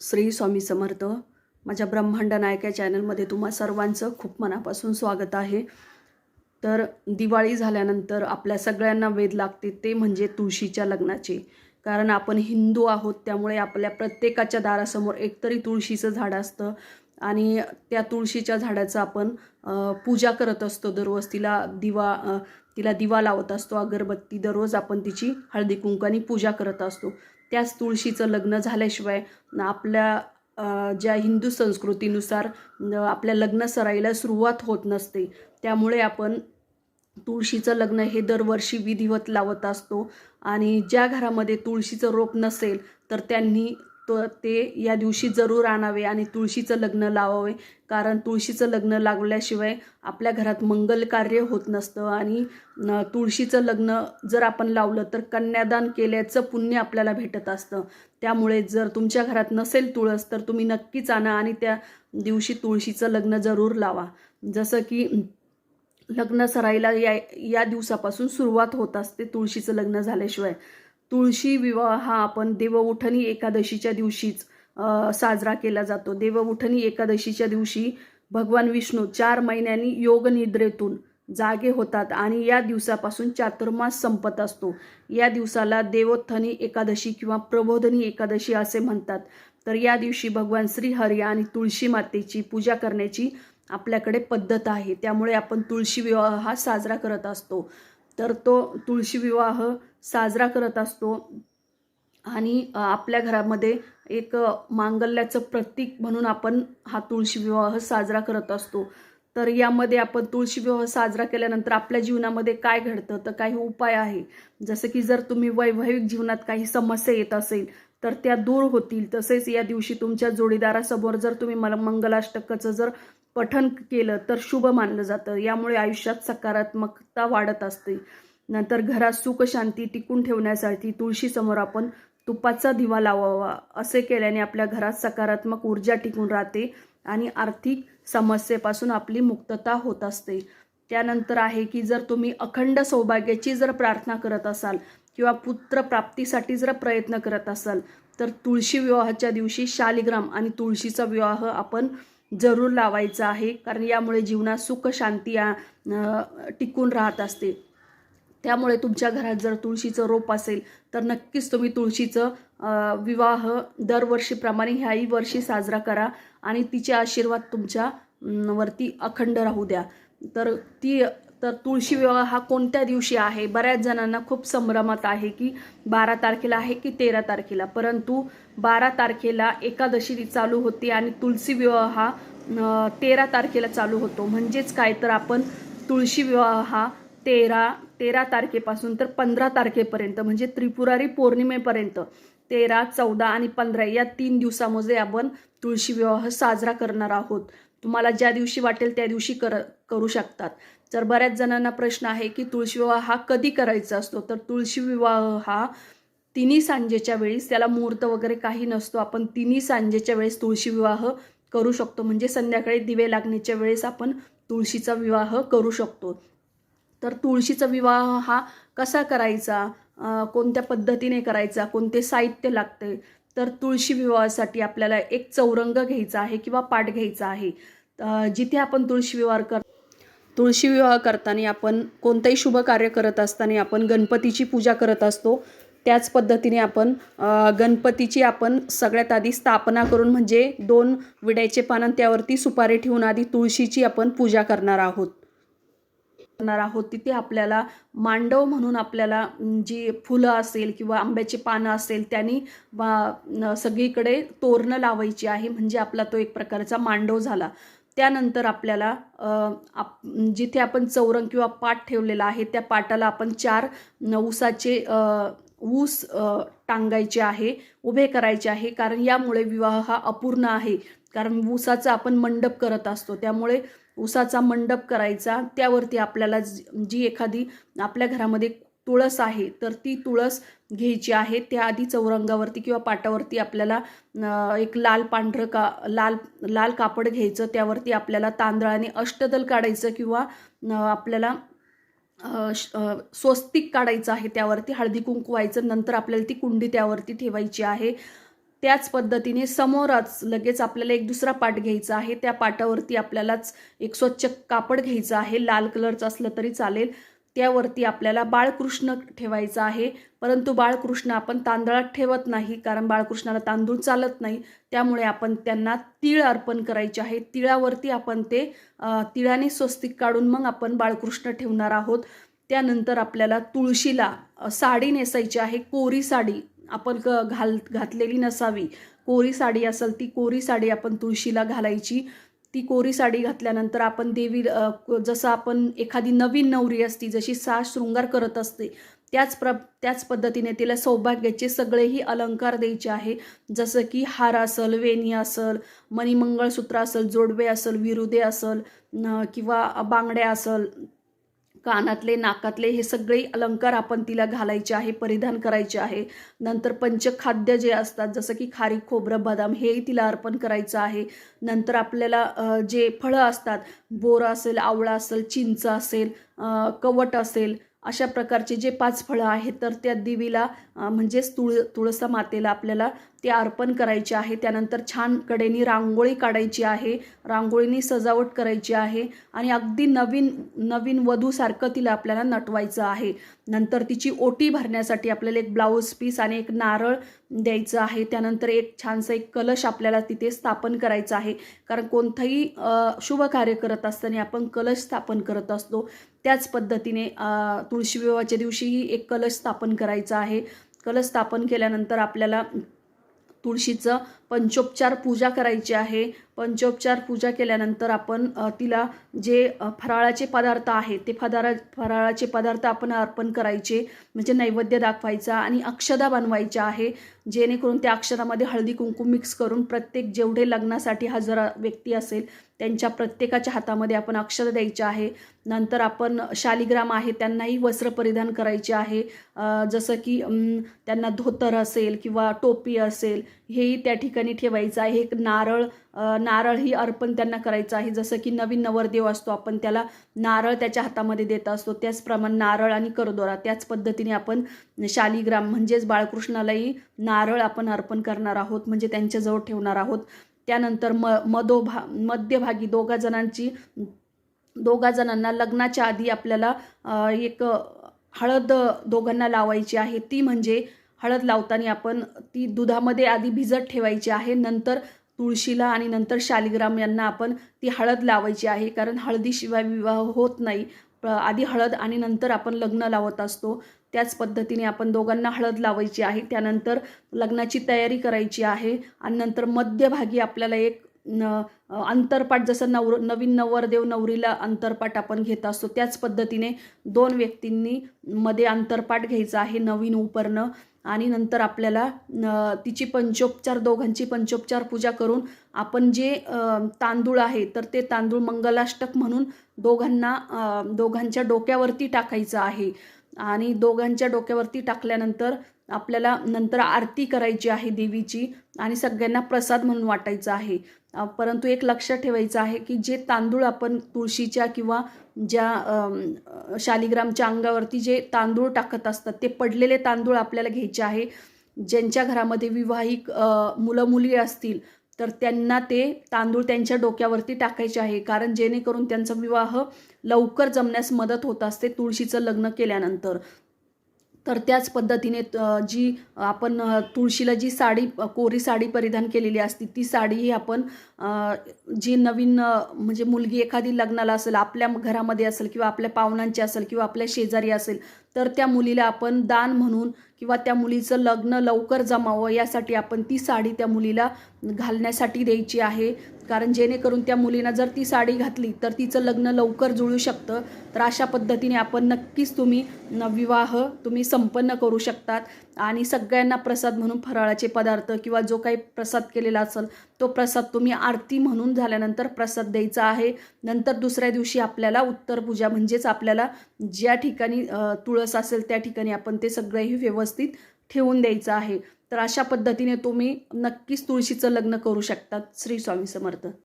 श्री स्वामी समर्थ माझ्या ब्रह्मांड नायक या चॅनलमध्ये तुम्हा सर्वांचं खूप मनापासून स्वागत आहे. तर दिवाळी झाल्यानंतर आपल्या सगळ्यांना वेध लागते ते म्हणजे तुळशीच्या लग्नाचे. कारण आपण हिंदू आहोत त्यामुळे आपल्या प्रत्येकाच्या दारासमोर एकतरी तुळशीचं झाड असतं आणि त्या तुळशीच्या झाडाचं आपण पूजा करत असतो. दररोज तिला दिवा तिला दिवा लावत असतो अगरबत्ती दररोज आपण तिची हळदी कुंकानी पूजा करत असतो. त्याच तुळशीचं लग्न झाल्याशिवाय आपल्या ज्या हिंदू संस्कृतीनुसार न आपल्या लग्न सराईला सुरुवात होत नसते. त्यामुळे आपण तुळशीचं लग्न हे दरवर्षी विधिवत लावत असतो आणि ज्या घरामध्ये तुळशीचं रोप नसेल तर त्यांनी तर ते या दिवशी जरूर आणावे आणि तुळशीचं लग्न लावावे. कारण तुळशीचं लग्न लागल्याशिवाय आपल्या घरात मंगल कार्य होत नसतं आणि तुळशीचं लग्न जर आपण लावलं तर कन्यादान केल्याचं पुण्य आपल्याला भेटत असतं. त्यामुळे जर तुमच्या घरात नसेल तुळस तर तुम्ही नक्कीच आणा आणि त्या दिवशी तुळशीचं लग्न जरूर लावा. जसं की लग्न सराईला या या दिवसापासून सुरुवात होत असते तुळशीचं लग्न झाल्याशिवाय. तुळशी विवाह हा आपण देवउठणी एकादशीच्या दिवशीच साजरा केला जातो. देवउठणी एकादशीच्या दिवशी भगवान विष्णू चार महिन्यांनी योग निद्रेतून जागे होतात आणि या दिवसापासून चातुर्मास संपत असतो. या दिवसाला देवोत्थनी एकादशी किंवा प्रबोधनी एकादशी असे म्हणतात. तर या दिवशी भगवान श्रीहरी आणि तुळशी मातेची पूजा करण्याची आपल्याकडे पद्धत आहे. त्यामुळे आपण तुळशी विवाह हा साजरा करत असतो. तर तो तुळशी विवाह साजरा करत असतो. आणि आपल्या घरामध्ये एक मांगल्याचं प्रतीक म्हणून आपण हा तुळशी विवाह साजरा करत असतो. तर यामध्ये आपण तुळशी विवाह साजरा केल्यानंतर आपल्या जीवनामध्ये काय घडतं? तर काही उपाय आहे. जसं की जर तुम्ही वैवाहिक जीवनात काही समस्या येत असेल तर त्या दूर होतील. तसेच या दिवशी तुमच्या जोडीदारासमोर जर तुम्ही मला मंगलाष्टकाचं जर पठण केलं तर शुभ मानलं जातं. यामुळे आयुष्यात सकारात्मकता वाढत असते. नंतर घरात सुख शांती टिकून ठेवण्यासाठी तुळशीसमोर आपण तुपाचा दिवा लावावा असे केल्याने आपल्या घरात सकारात्मक ऊर्जा टिकून राहते आणि आर्थिक समस्येपासून आपली मुक्तता होत असते. त्यानंतर आहे की जर तुम्ही अखंड सौभाग्याची जर प्रार्थना करत असाल किंवा पुत्र प्राप्तीसाठी जर प्रयत्न करत असाल तर तुळशी विवाहाच्या दिवशी शालिग्राम आणि तुळशीचा विवाह आपण जरूर लावायचा आहे कारण यामुळे जीवनात सुख शांती टिकून राहत असते. त्यामुळे तुमच्या घरात जर तुळशीचं रोप असेल तर नक्कीच तुम्ही तुळशीचं विवाह दरवर्षीप्रमाणे ह्याही वर्षी साजरा करा आणि तिचे आशीर्वाद तुमच्या वरती अखंड राहू द्या. तर ती तर तुळशी विवाह हा कोणत्या दिवशी आहे? बऱ्याच जणांना खूप संभ्रमात आहे की बारा तारखेला आहे की तेरा तारखेला. परंतु बारा तारखेला एकादशी चालू होती आणि तुळशी विवाह हा तेरा तारखेला चालू होतो. म्हणजेच काय? तर आपण तुळशी विवाह हा तेरा तेरा तारखेपासून तर पंधरा तारखेपर्यंत म्हणजे त्रिपुरारी पौर्णिमेपर्यंत तेरा चौदा आणि पंधरा या तीन दिवसामध्ये आपण तुळशी विवाह साजरा करणार आहोत. तुम्हाला ज्या दिवशी वाटेल त्या दिवशी कर करू शकतात. तर बऱ्याच जणांना प्रश्न आहे की तुळशी विवाह हा कधी करायचा असतो? तर तुळशी विवाह हा तिन्ही सांजेच्या वेळेस त्याला मुहूर्त वगैरे काही नसतो आपण तिन्ही सांजेच्या वेळेस तुळशी विवाह करू शकतो. म्हणजे संध्याकाळी दिवे लागण्याच्या वेळेस आपण तुळशीचा विवाह करू शकतो. तर तुळशीचा विवाह हा कसा करायचा? कोणत्या पद्धतीने करायचा? कोणते साहित्य लागते? तर तुळशी विवाहासाठी आपल्याला एक चौरंग घ्यायचा आहे किंवा पाठ घ्यायचा आहे. जिथे आपण तुळशी विवाह कर तुळशी विवाह करताना आपण कोणतंही शुभ कार्य करत असताना आपण गणपतीची पूजा करत असतो. त्याच पद्धतीने आपण गणपतीची आपण सगळ्यात आधी स्थापना करून म्हणजे दोन विड्याचे पानं त्यावरती सुपारी ठेवून आधी तुळशीची आपण पूजा करणार आहोत. करणार आहोत तिथे आपल्याला मांडव म्हणून आपल्याला जी फुलं असेल किंवा आंब्याची पानं असेल त्यांनी सगळीकडे तोरणं लावायची आहे. म्हणजे आपला तो एक प्रकारचा मांडव झाला. त्यानंतर आपल्याला आप जिथे आपण चौरंग किंवा पाट ठेवलेला आहे त्या पाटाला आपण चार ऊसाचे ऊस टांगायचे आहे उभे करायचे आहे. कारण यामुळे विवाह हा अपूर्ण आहे. कारण ऊसाचा आपण मंडप करत असतो. त्यामुळे उसाचा मंडप करायचा त्यावरती आपल्याला जी जी एखादी आपल्या घरामध्ये तुळस आहे तर ती तुळस घ्यायची आहे. त्या आधी चौरंगावरती किंवा पाटावरती आपल्याला एक लाल पांढरं का लाल लाल कापड घ्यायचं. त्यावरती आपल्याला तांदळाने अष्टदल काढायचं किंवा आपल्याला श- स्वस्तिक काढायचं आहे त्यावरती. हळदी कुंकू व्हायचं नंतर आपल्याला ती कुंडी त्यावरती ठेवायची आहे. त्याच पद्धतीने समोरच लगेच आपल्याला एक दुसरा पाट घ्यायचा आहे. त्या पाटावरती आपल्यालाच एक स्वच्छ कापड घ्यायचं आहे. लाल कलरचं असलं तरी चालेल. त्यावरती आपल्याला बाळकृष्ण ठेवायचा आहे. परंतु बाळकृष्ण आपण तांदळात ठेवत नाही कारण बाळकृष्णाला तांदूळ चालत नाही. त्यामुळे आपण त्यांना तीळ अर्पण करायचे आहे. तिळावरती आपण ते तिळाने स्वस्तिक काढून मग आपण बाळकृष्ण ठेवणार आहोत. त्यानंतर आपल्याला तुळशीला साडी नेसायची आहे. कोरी साडी. आपण क घाल घातलेली नसावी. कोरी साडी असेल ती कोरी साडी आपण तुळशीला घालायची. ती कोरी साडी घातल्यानंतर आपण देवी जसं आपण एखादी नवीन नवरी असती जशी सास शृंगार करत असते त्याच प्र त्याच पद्धतीने तिला सौभाग्याचे सगळेही अलंकार द्यायचे आहे. जसं की हार असल वेणी असल मणिमंगळसूत्र असल जोडवे असल विरुदे असल किंवा बांगड्या असल कानातले नाकातले हे सगळे अलंकार आपण तिला घालायचे आहे परिधान करायचे आहे. नंतर पंचखाद्य जे असतात जसं की खारी खोबरं बदाम हेही तिला अर्पण करायचं आहे. नंतर आपल्याला जे फळं असतात बोरं असेल आवळा असेल चिंच असेल कवट असेल अशा प्रकारचे जे पाच फळं आहेत तर त्या देवीला म्हणजेच तुळ तुळसा मातेला आपल्याला ते अर्पण करायचे आहे. त्यानंतर छान कडेनी रांगोळी काढायची आहे. रांगोळीनी सजावट करायची आहे आणि अगदी नवीन नवीन वधूसारखं तिला आपल्याला नटवायचं आहे. नंतर तिची ओटी भरण्यासाठी आपल्याला एक ब्लाऊज पीस आणि एक नारळ द्यायचं आहे. त्यानंतर एक छानसा एक कलश आपल्याला तिथे स्थापन करायचा आहे. कारण कोणतंही शुभ कार्य करत असताना आपण कलश स्थापन करत असतो. त्याच पद्धतीने तुळशी विवाहाच्या दिवशीही एक कलश स्थापन करायचा आहे. कलश स्थापन केल्यानंतर आपल्याला तुळशीचं पंचोपचार पूजा करायची आहे. पंचोपचार पूजा केल्यानंतर आपण तिला जे फराळाचे पदार्थ आहेत ते फदारा फराळाचे पदार्थ आपण अर्पण करायचे म्हणजे नैवेद्य दाखवायचा आणि अक्षदा बनवायच्या आहे. जेणेकरून त्या अक्षरामध्ये हळदी कुंकू मिक्स करून प्रत्येक जेवढे लग्नासाठी हजर व्यक्ती असेल त्यांच्या प्रत्येकाच्या हातामध्ये आपण अक्षर द्यायचे आहे. नंतर आपण शालिग्राम आहे त्यांनाही वस्त्र परिधान करायचे आहे. जसं की त्यांना धोतर असेल किंवा टोपी असेल हेही त्या ठिकाणी ठेवायचं आहे. एक नारळ नारळही अर्पण त्यांना करायचं आहे. जसं की नवीन नवरदेव असतो आपण त्याला नारळ त्याच्या हातामध्ये देत असतो. त्याचप्रमाणे नारळ आणि करदोरा त्याच पद्धतीने आपण शालिग्राम म्हणजेच बाळकृष्णालाही नारळ आपण अर्पण करणार आहोत म्हणजे त्यांच्याजवळ ठेवणार आहोत. त्यानंतर म मधोभा मध्यभागी दोघा जणांची दोघा जणांना लग्नाच्या आधी आपल्याला एक हळद दोघांना लावायची आहे. ती म्हणजे हळद लावताना आपण ती दुधामध्ये आधी भिजत ठेवायची आहे नंतर तुळशीला आणि नंतर शालिग्राम यांना आपण ती हळद लावायची आहे कारण हळदीशिवाय विवाह होत नाही. प- आधी हळद आणि नंतर आपण लग्न लावत असतो. त्याच पद्धतीने आपण दोघांना हळद लावायची आहे त्यानंतर लग्नाची तयारी करायची आहे आणि नंतर मध्यभागी आपल्याला एक न अंतरपाट जसं नवर नवीन नवरदेव नवरीला अंतरपाट आपण घेत असतो. त्याच पद्धतीने दोन व्यक्तींनी मध्ये अंतरपाट घ्यायचा आहे नवीन उपरणं. आणि नंतर आपल्याला तिची पंचोपचार दोघांची पंचोपचार पूजा करून आपण जे तांदूळ आहे तर ते तांदूळ मंगलाष्टक म्हणून दोघांना दोघांच्या डोक्यावरती टाकायचं आहे. आणि दोघांच्या डोक्यावरती टाकल्यानंतर आपल्याला नंतर आरती करायची आहे देवीची आणि सगळ्यांना प्रसाद म्हणून वाटायचा आहे. परंतु एक लक्षात ठेवायचं आहे की जे तांदूळ आपण तुळशीच्या किंवा ज्या शालिग्रामच्या अंगावरती जे तांदूळ टाकत असतात ते पडलेले तांदूळ आपल्याला घ्यायचे आहे. ज्यांच्या घरामध्ये विवाहिक मुलं मुली असतील तर त्यांना ते तांदूळ त्यांच्या डोक्यावरती टाकायचे आहे. कारण जेणेकरून त्यांचा विवाह लवकर जमण्यास मदत होत असते तुळशीचं लग्न केल्यानंतर. तर त्याच पद्धतीने जी आपण तुळशीला जी साडी कोरी साडी परिधान केलेली असती ती साडीही आपण जी नवीन म्हणजे मुलगी एखादी लग्नाला असेल आपल्या घरामध्ये असेल किंवा आपल्या पाहुण्यांची असेल किंवा आपल्या शेजारी असेल तर त्या मुलीला आपण दान म्हणून किंवा त्या मुलीचं लग्न लवकर जमावं यासाठी आपण ती साडी त्या मुलीला घालण्यासाठी द्यायची आहे. कारण जेणेकरून त्या मुलीनं जर ती साडी घातली तर तिचं लग्न लवकर जुळू शकतं. तर अशा पद्धतीने आपण नक्कीच तुम्ही विवाह तुम्ही संपन्न करू शकतात. आणि सगळ्यांना प्रसाद म्हणून फराळाचे पदार्थ किंवा जो काही प्रसाद केलेला असेल तो प्रसाद तुम्ही आरती म्हणून झाल्यानंतर प्रसाद द्यायचा आहे. नंतर दुसऱ्या दिवशी आपल्याला उत्तर पूजा म्हणजेच आपल्याला ज्या ठिकाणी तुळस असेल त्या ठिकाणी आपण ते सगळंही व्यवस्थित ठेवून द्यायचं आहे. तर अशा पद्धतीने तुम्ही नक्कीच तुळशीचं लग्न करू शकतात श्री स्वामी समर्थ.